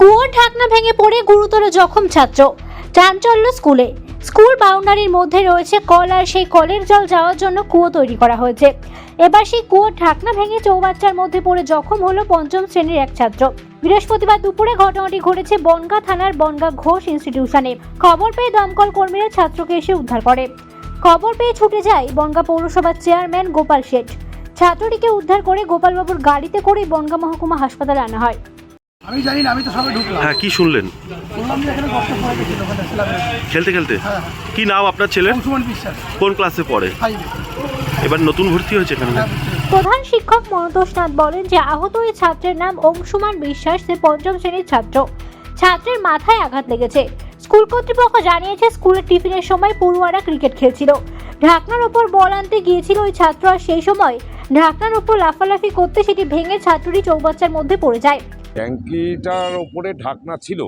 কুয়োর ঢাকনা ভেঙে পড়ে গুরুতর জখম ছাত্র। চাঞ্চল্য স্কুলে। স্কুল বাউন্ডারির মধ্যে রয়েছে কল আর সেই কলের জল যাওয়ার জন্য কুয়ো তৈরি করা হয়েছে। এবার সেই কুয়োর ঢাকনা ভেঙে চৌবাচ্চার মধ্যে পড়ে জখম হলো পঞ্চম শ্রেণির এক ছাত্র। বৃহস্পতিবার দুপুরে ঘটনাটি ঘটেছে বনগা থানার বনগা ঘোষ ইনস্টিটিউশনে খবর পেয়ে দমকল কর্মীরা ছাত্রকে এসে উদ্ধার করে। খবর পেয়ে ছুটে যায় বনগা পৌরসভার চেয়ারম্যান গোপাল শেঠ। ছাত্রটিকে উদ্ধার করে গোপালবাবুর গাড়িতে করে বনগা মহকুমা হাসপাতালে আনা হয়। আমি জানি না আমি তো সবে ঢুকলাম। হ্যাঁ কি শুনলেন? যে এখানে ওখানে খেলতে খেলতে? হ্যাঁ কি নাম আপনার ছেলের? অংশুমান বিশ্বাস। কোন ক্লাসে পড়ে? ফাইভে এবার নতুন ভর্তি হয়েছে এখানে হ্যাঁ প্রধান শিক্ষক মনোতোষ নাথ বলেন যে আহত ওই ছাত্রের নাম অংশুমান বিশ্বাস সে পঞ্চম শ্রেণির ছাত্র। ছাত্রের মাথায় আঘাত লেগেছে। স্কুল কর্তৃপক্ষ জানিয়েছে স্কুলের টিফিনের সময় পড়ুয়ারা ক্রিকেট খেলছিল। ঢাকনার ওপর বল আনতে গিয়েছিল ওই ছাত্র আর সেই সময় ঢাকনার ওপর লাফালাফি করতে সেটি ভেঙে ছাত্রটি চৌবাচ্চার মধ্যে পড়ে যায়। ট্যাঙ্কিটার ওপরে ঢাকনা ছিল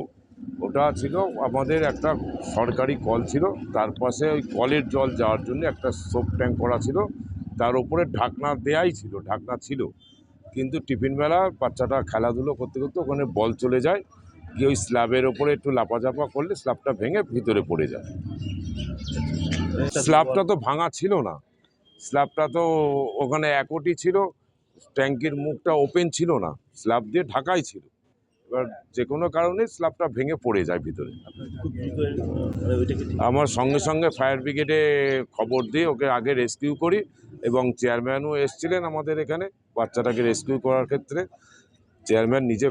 ওটা ছিল আমাদের একটা সরকারি কল ছিল তার পাশে ওই কলের জল যাওয়ার জন্য একটা সোপ ট্যাঙ্ক করা ছিল তার ওপরে ঢাকনা দেয়াই ছিল ঢাকনা ছিল। কিন্তু টিফিন বেলা বাচ্চাটা খেলাধুলো করতে করতে ওখানে বল চলে যায় গিয়ে ওই স্ল্যাবের ওপরে একটু লাপাঝাপা করলে স্ল্যাবটা ভেঙে ভিতরে পড়ে যায়। স্ল্যাবটা তো ভাঙা ছিল না স্ল্যাবটা তো ওখানে একটি ছিল ট্যাঙ্কির মুখটা ওপেন ছিল না স্ল্যাব দিয়ে ঢাকাই ছিল। এবার যে কোনো কারণে স্ল্যাবটা ভেঙে পড়ে যায় ভিতরে। আমার সঙ্গে সঙ্গে ফায়ার ব্রিগেডে খবর দিয়ে ওকে আগে রেস্কিউ করি এবং চেয়ারম্যানও এসছিলেন আমাদের এখানে, বাচ্চাটাকে রেস্কিউ করার ক্ষেত্রে। চেয়ারম্যান নিজে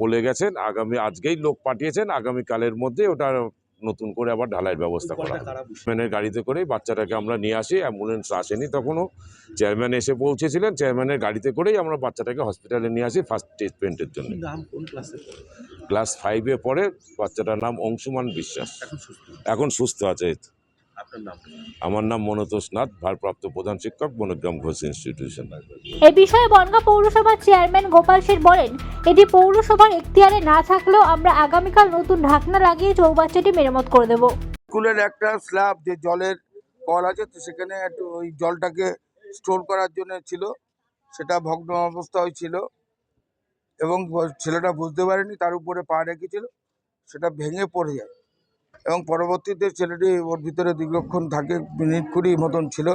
বলে গেছেন, আগামী আজকেই লোক পাঠিয়েছেন, আগামীকালের মধ্যে ওটা নতুন করে আবার ঢালাইয়ের ব্যবস্থা করা চেয়ারম্যানের গাড়িতে করেই বাচ্চাটাকে আমরা নিয়ে আসি অ্যাম্বুলেন্স আসেনি তখনও। চেয়ারম্যান এসে পৌঁছেছিলেন চেয়ারম্যানের গাড়িতে করেই আমরা বাচ্চাটাকে হসপিটালে নিয়ে আসি ফার্স্ট ট্রিটমেন্টের জন্য। ক্লাসে ফাইভে পড়ে? বাচ্চাটার নাম অংশুমান বিশ্বাস। এখন সুস্থ আছে। আমার নাম মনোতোষ নাথ ভারপ্রাপ্ত প্রধান শিক্ষক বনগ্রাম ঘোষ ইনস্টিটিউশন এ বিষয়ে বনগা পৌরসভার চেয়ারম্যান গোপাল শেঠ বলেন এটি পৌরসভার এখতিয়ারে না থাকলেও আমরা আগামীকাল নতুন ঢাকনা লাগিয়ে চৌবাচ্চাটি মেরামত করে দেব। স্কুলের একটা স্ল্যাব যে জলের কল আছে তো সেখানে একটু ওই জলটাকে স্টোর করার জন্য ছিল। সেটা ভগ্ন অবস্থায় ছিল এবং ছেলেটা বুঝতে পারেনি তার উপরে পা রেখেছিল সেটা ভেঙে পড়ে যায়। এবং পরবর্তীতে ছেলেটি ওর ভিতরে দীর্ঘক্ষণ থাকে, মিনিট কুড়ি মতন ছিল।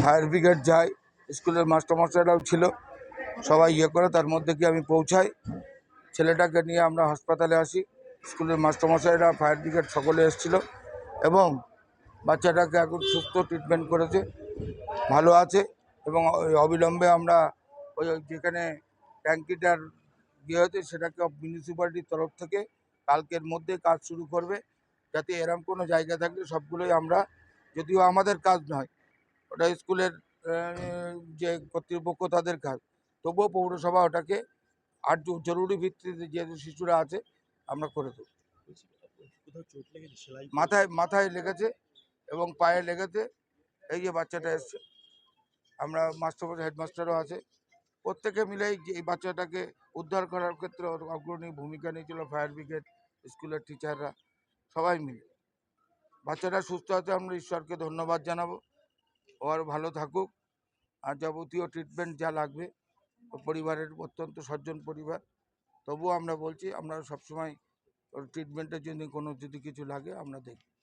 ফায়ার ব্রিগেড যায়, স্কুলের মাস্টারমশাইরাও ছিল। সবাই ইয়ে করে, তার মধ্যে কি আমি পৌঁছাই। ছেলেটাকে নিয়ে আমরা হাসপাতালে আসি। স্কুলের মাস্টারমশাইরা, ফায়ার ব্রিগেড সকলে এসেছিল এবং বাচ্চাটাকে এখন সুস্থ ট্রিটমেন্ট করেছে, ভালো আছে এবং অবিলম্বে আমরা ওই যেখানে ট্যাঙ্কিটার ইয়ে হয়েছে, সেটাকে মিউনিসিপ্যালিটির তরফ থেকে কালকের মধ্যে কাজ শুরু করবে। যাতে এরম কোনো জায়গা থাকলে সবগুলোই আমরা, যদিও আমাদের কাজ নয়, ওটা স্কুলের যে কর্তৃপক্ষ তাদের কাজ, তবুও পৌরসভা ওটাকে আর জরুরি ভিত্তিতে যেহেতু শিশুরা আছে, আমরা করে দেবো। মাথায় মাথায় লেগেছে এবং পায়ে লেগেছে, এই যে বাচ্চাটা এসছে, আমরা মাস্টার, হেডমাস্টারও আছে, প্রত্যেকে মিলেই এই বাচ্চাটাকে উদ্ধার করার ক্ষেত্রে অগ্রণী ভূমিকা নিয়েছিল ফায়ার ব্রিগেড স্কুলের টিচাররা। সবাই মিলে। বাচ্চাটা সুস্থ আছে, আমরা ঈশ্বরকে ধন্যবাদ জানাব। ও আর ভালো থাকুক। আর যাবতীয় ট্রিটমেন্ট যা লাগবে, ও পরিবারের অত্যন্ত সজ্জন পরিবার। তবুও আমরা বলছি, আমরা সবসময় ট্রিটমেন্টের জন্য কোনো যদি কিছু লাগে, আমরা দেখব।